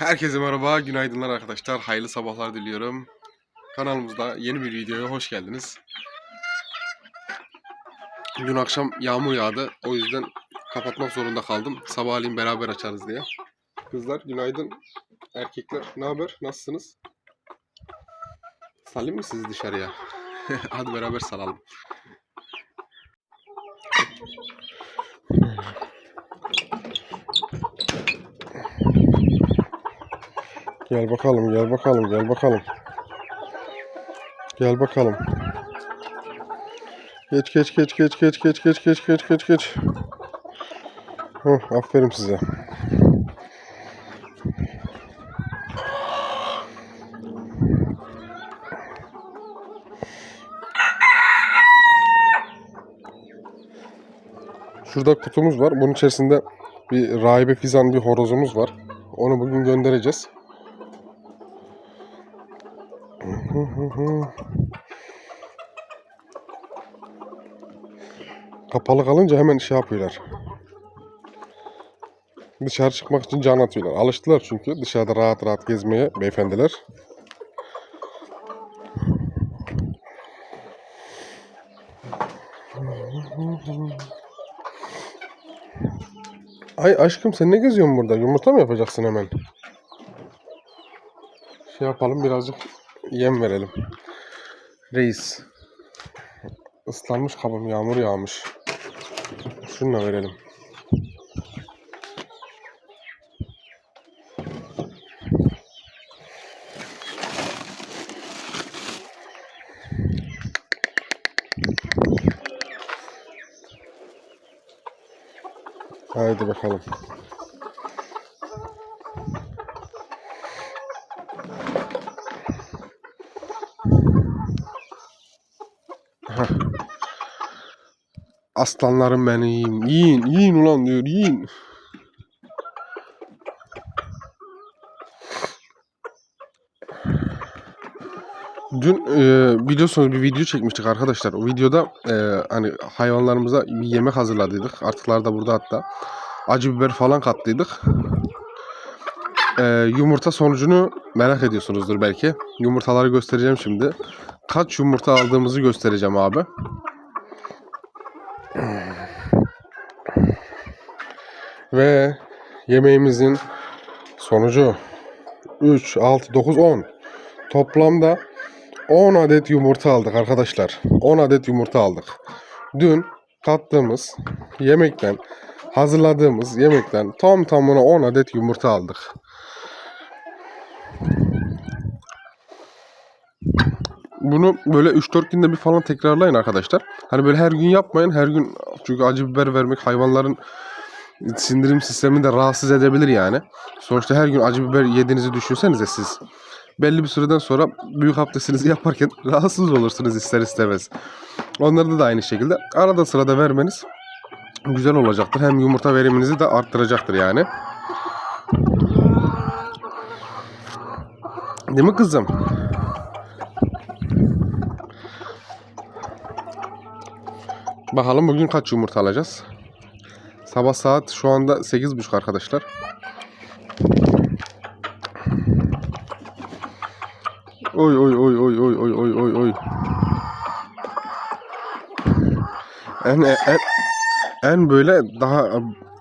Herkese merhaba, günaydınlar arkadaşlar. Hayırlı sabahlar diliyorum. Kanalımızda yeni bir videoya hoş geldiniz. Dün akşam yağmur yağdı. O yüzden kapatmak zorunda kaldım. Sabahleyin beraber açarız diye. Kızlar günaydın. Erkekler ne haber? Nasılsınız? Salayım mı sizi dışarıya? Hadi beraber salalım. Gel bakalım, gel bakalım, gel bakalım. Gel bakalım. Geç geç geç geç geç geç geç geç geç geç geç. Heh, aferin size. Şurada kutumuz var. Bunun içerisinde bir rahibe fizan bir horozumuz var. Onu bugün göndereceğiz. Kapalı kalınca hemen şey yapıyorlar. Dışarı çıkmak için can atıyorlar. Alıştılar çünkü dışarıda rahat rahat gezmeye beyefendiler. Ay aşkım sen ne geziyorsun burada? Yumurta mı yapacaksın hemen? Şey yapalım birazcık yem verelim. Reis. Islanmış kabım yağmur yağmış. Şunu da verelim. Haydi bakalım. Aslanlarım benim. Yiyin, yiyin ulan diyor, yiyin. Dün e, biliyorsunuz bir video çekmiştik arkadaşlar. O videoda e, hani hayvanlarımıza bir yemek hazırladıydık. Artıklar da burada hatta. Acı biber falan kattıydık. E, yumurta sonucunu merak ediyorsunuzdur belki. Yumurtaları göstereceğim şimdi. Kaç yumurta aldığımızı göstereceğim abi. Ve yemeğimizin sonucu 3, 6, 9, 10. Toplamda 10 adet yumurta aldık arkadaşlar. 10 adet yumurta aldık. Dün kattığımız yemekten, hazırladığımız yemekten tam tamına 10 adet yumurta aldık. Bunu böyle 3-4 günde bir falan tekrarlayın arkadaşlar. Hani böyle her gün yapmayın. Her gün çünkü acı biber vermek hayvanların sindirim sistemini de rahatsız edebilir yani. Sonuçta her gün acı biber yediğinizi düşünsenize siz. Belli bir süreden sonra büyük abdestinizi yaparken rahatsız olursunuz ister istemez. Onlarda da aynı şekilde. Arada sırada vermeniz güzel olacaktır. Hem yumurta veriminizi de arttıracaktır yani. Değil mi kızım? Bakalım bugün kaç yumurta alacağız. Sabah saat şu anda 8.30 arkadaşlar. Oy oy oy oy oy oy oy oy oy. En, en, en böyle daha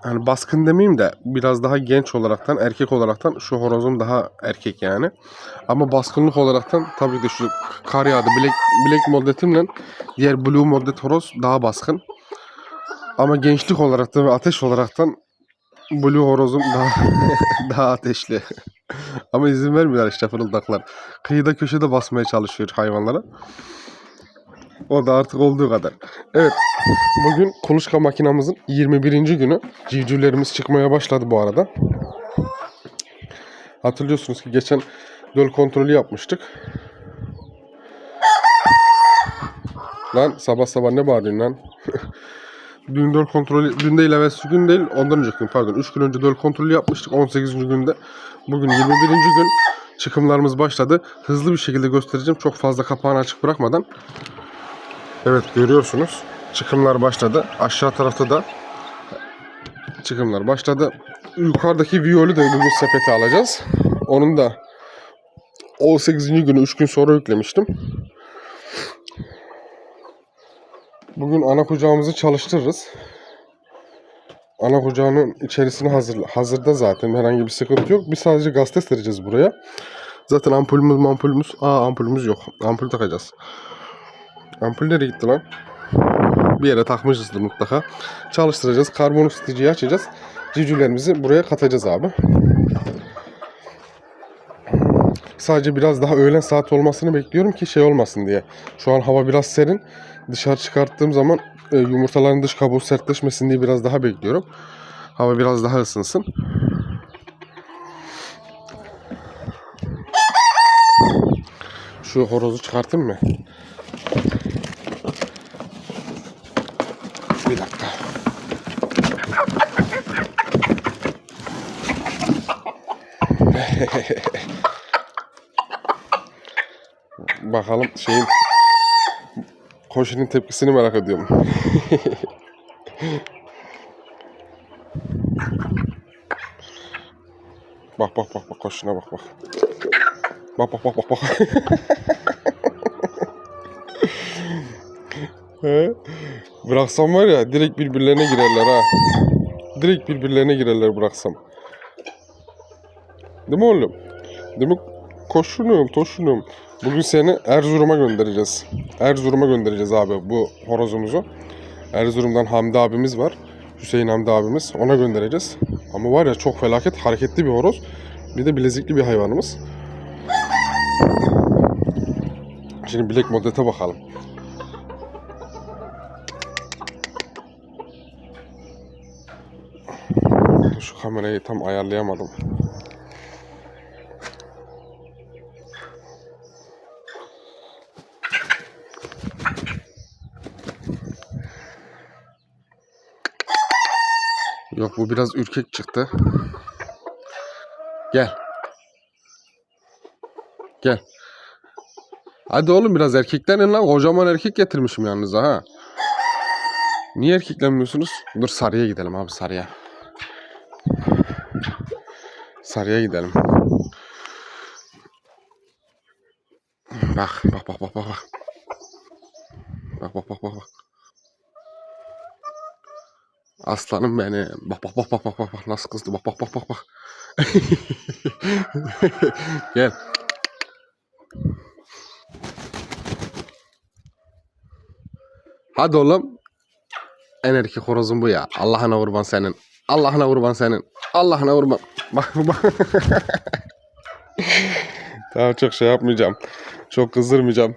hani baskın demeyeyim de biraz daha genç olaraktan erkek olaraktan şu horozum daha erkek yani. Ama baskınlık olaraktan tabii ki şu kar yağdı black, black modletimle diğer blue modlet horoz daha baskın. Ama gençlik olaraktan ve ateş olaraktan blue horozum daha daha ateşli. Ama izin vermiyorlar işte fırıldaklar. Kıyıda köşede basmaya çalışıyor hayvanlara. O da artık olduğu kadar. Evet. Bugün kuluçka makinamızın 21. günü. Civcivlerimiz çıkmaya başladı bu arada. Hatırlıyorsunuz ki geçen döl kontrolü yapmıştık. Lan sabah sabah ne bağırıyorsun lan? Dün döl kontrolü, dün değil evvelsi gün değil, ondan önceki gün pardon. 3 gün önce döl kontrolü yapmıştık 18. günde. Bugün 21. gün çıkımlarımız başladı. Hızlı bir şekilde göstereceğim. Çok fazla kapağını açık bırakmadan. Evet görüyorsunuz. Çıkımlar başladı. Aşağı tarafta da çıkımlar başladı. Yukarıdaki viyolu da bugün sepete alacağız. Onun da 18. günü 3 gün sonra yüklemiştim. Bugün ana kucağımızı çalıştırırız. Ana kucağının içerisini hazır, hazırda zaten herhangi bir sıkıntı yok. Biz sadece gazete sereceğiz buraya. Zaten ampulümüz ampulümüz. Aa ampulümüz yok. Ampul takacağız. Ampul nereye gitti lan? Bir yere takmışızdır mutlaka. Çalıştıracağız. Karbon ısıtıcıyı açacağız. Civcivlerimizi buraya katacağız abi. Sadece biraz daha öğlen saat olmasını bekliyorum ki şey olmasın diye. Şu an hava biraz serin. Dışarı çıkarttığım zaman e, yumurtaların dış kabuğu sertleşmesin diye biraz daha bekliyorum. Hava biraz daha ısınsın. Şu horozu çıkartayım mı? Bir dakika. Bakalım şeyin Koşunun tepkisini merak ediyorum. bak bak bak bak koşuna bak bak. Bak bak bak bak bak. Bıraksam var ya direkt birbirlerine girerler ha. Direkt birbirlerine girerler bıraksam. Değil mi oğlum? Değil mi? Koşunum, toşunum. Bugün seni Erzurum'a göndereceğiz. Erzurum'a göndereceğiz abi bu horozumuzu. Erzurum'dan Hamdi abimiz var. Hüseyin Hamdi abimiz. Ona göndereceğiz. Ama var ya çok felaket hareketli bir horoz. Bir de bilezikli bir hayvanımız. Şimdi bilek modete bakalım. Şu kamerayı tam ayarlayamadım. Yok bu biraz ürkek çıktı. Gel. Gel. Hadi oğlum biraz erkeklerin lan. Kocaman erkek getirmişim yanınıza ha. Niye erkeklenmiyorsunuz? Dur sarıya gidelim abi sarıya. Sarıya gidelim. Bak bak bak bak. bak. Bak bak bak bak bak. Aslanım benim. Bak bak bak bak bak bak nasıl kızdı. Bak bak bak bak bak. Gel. Hadi oğlum. En erkek horozun bu ya. Allah'ına kurban senin. Allah'ına kurban senin. Allah'ına kurban. Bak bak. Tamam çok şey yapmayacağım. Çok kızdırmayacağım.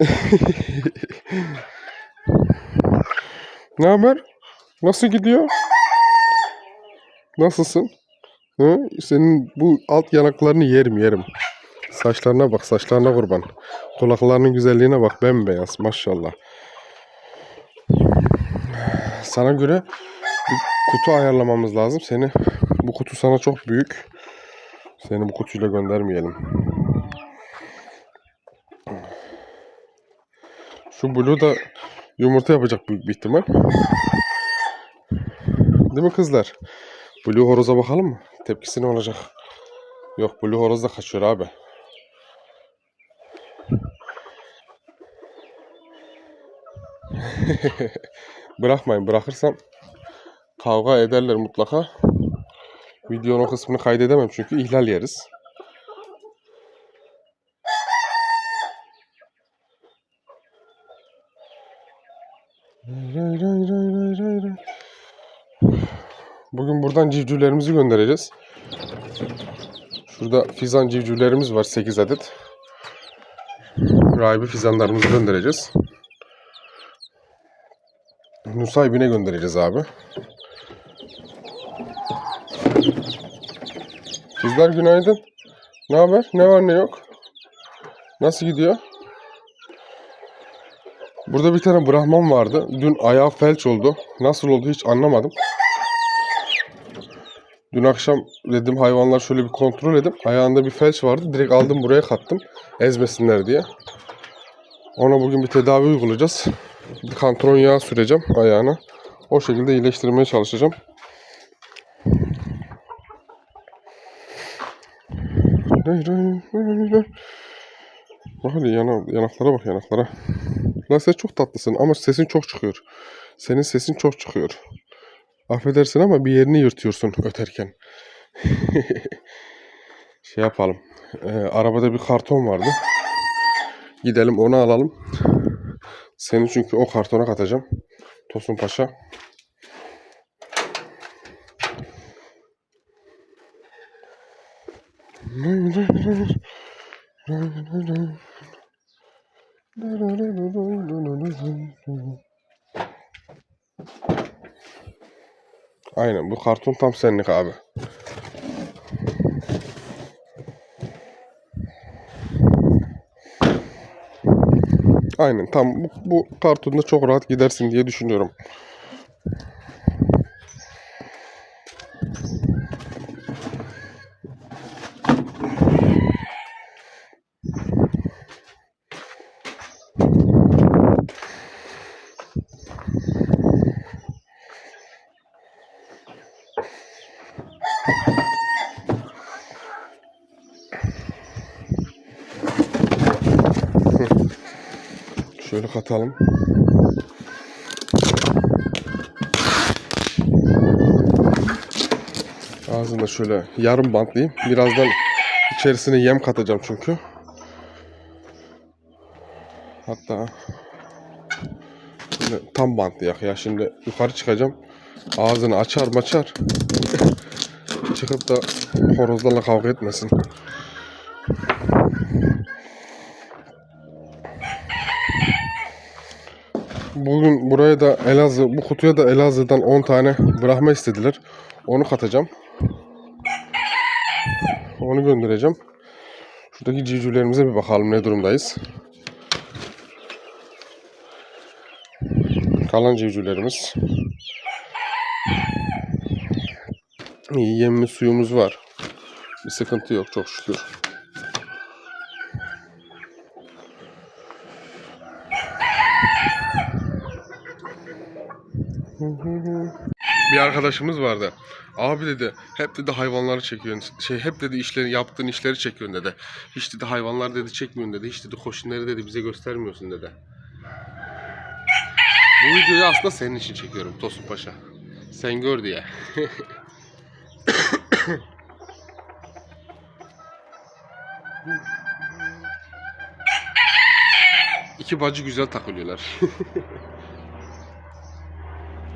Ne haber? Nasıl gidiyor? Nasılsın? Hı? Senin bu alt yanaklarını yerim yerim. Saçlarına bak saçlarına kurban. Kulaklarının güzelliğine bak bembeyaz maşallah. Sana göre bir kutu ayarlamamız lazım. Seni bu kutu sana çok büyük. Seni bu kutuyla göndermeyelim. Şu Blue da yumurta yapacak büyük bir ihtimal. Değil mi kızlar? Blue horoza bakalım mı? Tepkisi ne olacak? Yok Blue horoz da kaçıyor abi. Bırakmayın. Bırakırsam kavga ederler mutlaka. Videonun kısmını kaydedemem çünkü ihlal yeriz. Bugün buradan civcivlerimizi göndereceğiz. Şurada fizan civcivlerimiz var 8 adet. Rahibi fizanlarımızı göndereceğiz. Nusaybin'e göndereceğiz abi. Kızlar günaydın. Ne haber? Ne var ne yok? Nasıl gidiyor? Burada bir tane Brahman vardı. Dün ayağı felç oldu. Nasıl oldu hiç anlamadım. Dün akşam dedim hayvanlar şöyle bir kontrol edip ayağında bir felç vardı. Direkt aldım buraya kattım. Ezmesinler diye. Ona bugün bir tedavi uygulayacağız. Bir kantron yağı süreceğim ayağına. O şekilde iyileştirmeye çalışacağım. Bak hadi yana, yanaklara bak yanaklara. Lan sen çok tatlısın ama sesin çok çıkıyor. Senin sesin çok çıkıyor. Affedersin ama bir yerini yırtıyorsun öterken. şey yapalım. Ee, arabada bir karton vardı. Gidelim onu alalım. Seni çünkü o kartona katacağım. Tosun Paşa. Aynen bu karton tam senlik abi. Aynen tam bu, bu kartonda çok rahat gidersin diye düşünüyorum. Şöyle katalım. Ağzını da şöyle yarım bantlayayım. Birazdan içerisine yem katacağım çünkü. Hatta şöyle tam bantlayak ya. Şimdi yukarı çıkacağım. Ağzını açar maçar. Çıkıp da horozlarla kavga etmesin. Bugün buraya da Elazığ, bu kutuya da Elazığ'dan 10 tane bırakma istediler. Onu katacağım. Onu göndereceğim. Şuradaki civcivlerimize bir bakalım ne durumdayız. Kalan civcivlerimiz. İyi yemli suyumuz var. Bir sıkıntı yok çok şükür. Bir arkadaşımız vardı. Abi dedi hep dedi hayvanları çekiyorsun. Şey hep dedi işleri yaptığın işleri çekiyorsun dedi. Hiç dedi hayvanlar dedi çekmiyorsun dedi. Hiç dedi koşunları dedi bize göstermiyorsun dedi. Bu videoyu aslında senin için çekiyorum Tosun Paşa. Sen gör diye. İki bacı güzel takılıyorlar.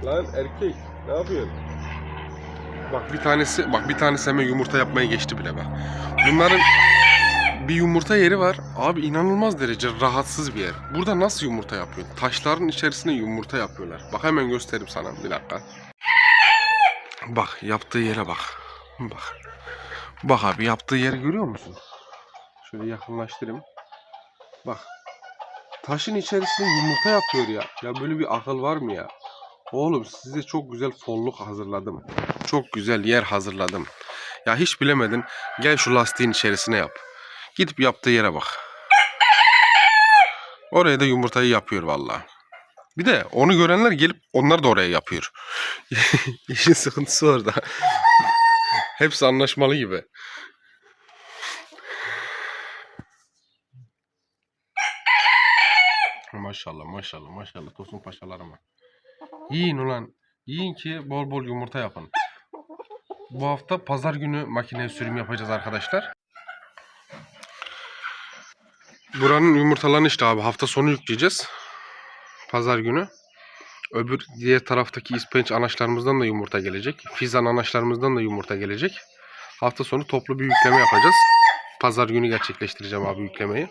Lan erkek ne yapıyorsun? Bak bir tanesi bak bir tanesi hemen yumurta yapmaya geçti bile bak. Bunların bir yumurta yeri var. Abi inanılmaz derece rahatsız bir yer. Burada nasıl yumurta yapıyor? Taşların içerisine yumurta yapıyorlar. Bak hemen göstereyim sana bir dakika. Bak yaptığı yere bak. Bak. Bak abi yaptığı yeri görüyor musun? Şöyle yakınlaştırayım. Bak. Taşın içerisine yumurta yapıyor ya. Ya böyle bir akıl var mı ya? Oğlum size çok güzel folluk hazırladım. Çok güzel yer hazırladım. Ya hiç bilemedin. Gel şu lastiğin içerisine yap. Gidip yaptığı yere bak. Oraya da yumurtayı yapıyor vallahi. Bir de onu görenler gelip onlar da oraya yapıyor. İşin sıkıntısı orada. Hepsi anlaşmalı gibi. Maşallah maşallah maşallah Tosun paşalarıma. Yiyin ulan. Yiyin ki bol bol yumurta yapın. Bu hafta pazar günü makineye sürüm yapacağız arkadaşlar. Buranın yumurtalarını işte abi hafta sonu yükleyeceğiz. Pazar günü. Öbür diğer taraftaki ispenç anaçlarımızdan da yumurta gelecek. Fizan anaçlarımızdan da yumurta gelecek. Hafta sonu toplu bir yükleme yapacağız. Pazar günü gerçekleştireceğim abi yüklemeyi.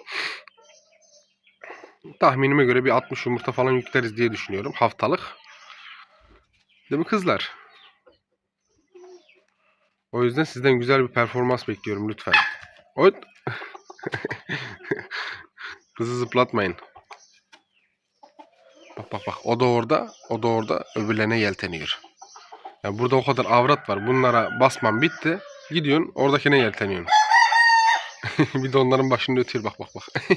Tahminime göre bir 60 yumurta falan yükleriz diye düşünüyorum haftalık. Değil mi kızlar? O yüzden sizden güzel bir performans bekliyorum lütfen. Oyt. Kızı zıplatmayın. Bak bak bak o da orada, o da orada öbürlerine yelteniyor. Yani burada o kadar avrat var. Bunlara basman bitti. Gidiyorsun oradakine yelteniyorsun. bir de onların başında ötüyor bak bak bak.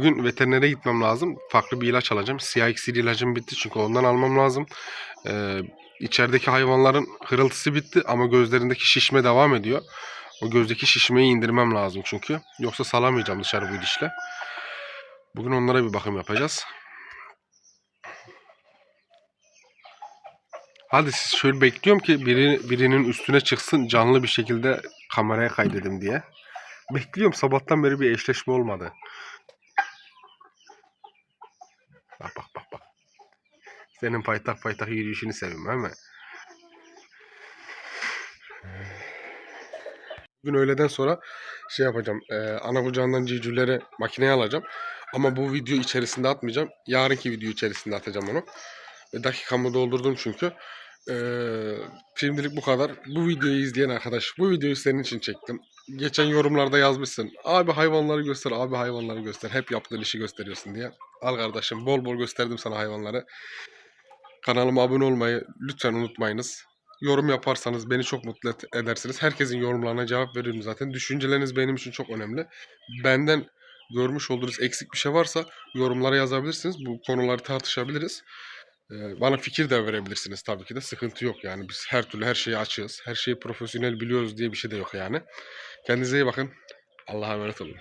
Bugün veterinere gitmem lazım. Farklı bir ilaç alacağım. Siyah iksir ilacım bitti çünkü ondan almam lazım. Ee, İçerideki hayvanların hırıltısı bitti ama gözlerindeki şişme devam ediyor. O gözdeki şişmeyi indirmem lazım çünkü. Yoksa salamayacağım dışarı bu dişle. Bugün onlara bir bakım yapacağız. Hadi siz şöyle bekliyorum ki biri, birinin üstüne çıksın canlı bir şekilde kameraya kaydedim diye. Bekliyorum sabahtan beri bir eşleşme olmadı. Bak bak bak bak. Senin paytak paytak yürüyüşünü sevim mi? Bugün öğleden sonra şey yapacağım. E, ana kucağından civcivleri makineye alacağım. Ama bu video içerisinde atmayacağım. Yarınki video içerisinde atacağım onu. E, dakikamı doldurdum çünkü. E, şimdilik bu kadar. Bu videoyu izleyen arkadaş, bu videoyu senin için çektim. Geçen yorumlarda yazmışsın. Abi hayvanları göster, abi hayvanları göster. Hep yaptığın işi gösteriyorsun diye. Al kardeşim bol bol gösterdim sana hayvanları. Kanalıma abone olmayı lütfen unutmayınız. Yorum yaparsanız beni çok mutlu edersiniz. Herkesin yorumlarına cevap veririm zaten. Düşünceleriniz benim için çok önemli. Benden görmüş olduğunuz eksik bir şey varsa yorumlara yazabilirsiniz. Bu konuları tartışabiliriz. Bana fikir de verebilirsiniz tabii ki de. Sıkıntı yok yani. Biz her türlü her şeyi açığız. Her şeyi profesyonel biliyoruz diye bir şey de yok yani. Kendinize iyi bakın. Allah'a emanet olun.